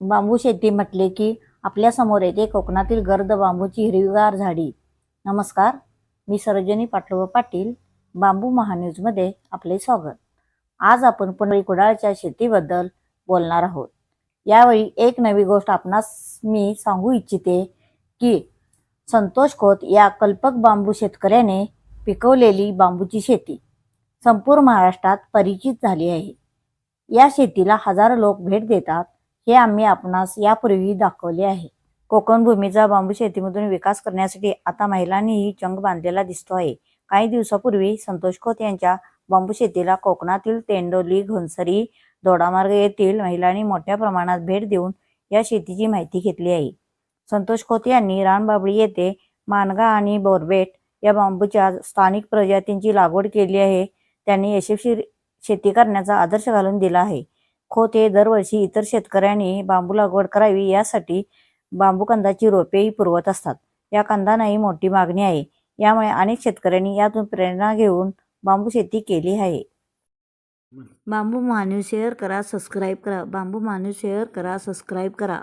बांबू शेती म्हटले की आपल्यासमोर येते कोकणातील गर्द बांबूची हिरवीगार झाडी. नमस्कार मी सरोजनी पाटोबा पाटील बांबू महान्यूजमध्ये आपले स्वागत. आज आपण पुनळी कुडाळच्या शेतीबद्दल बोलणार आहोत. यावेळी एक नवी गोष्ट आपणास मी सांगू इच्छिते की संतोष खोत या कल्पक बांबू शेतकऱ्याने पिकवलेली बांबूची शेती संपूर्ण महाराष्ट्रात परिचित झाली आहे. या शेतीला हजारो लोक भेट देतात हे आम्ही आपणास यापूर्वी दाखवले आहे. कोकण भूमीचा बांबू शेतीमधून विकास करण्यासाठी आता महिलांनीही चंग बांधलेला दिसतो आहे काही दिवसापूर्वी संतोष खोत यांच्या बांबू शेतीला कोकणातील तेंडोली घोनसरी दोडामार्ग येथील महिलांनी मोठ्या प्रमाणात भेट देऊन या शेतीची माहिती घेतली आहे. संतोष खोत यांनी रानबाबळी येथे मानगा आणि बोरबेट या बांबूच्या स्थानिक प्रजातींची लागवड केली आहे. त्यांनी यशस्वी शेती करण्याचा आदर्श घालून दिला आहे. खोत हे दरवर्षी इतर शेतकऱ्यांनी बांबू लागवड करावी यासाठी बांबू कंदाची रोपेही पुरवत असतात. या कंदांनाही मोठी मागणी आहे. यामुळे अनेक शेतकऱ्यांनी यातून प्रेरणा घेऊन बांबू शेती केली आहे. बांबू मानू शेअर करा सबस्क्राईब करा. बांबू मानू शेअर करा सबस्क्राईब करा.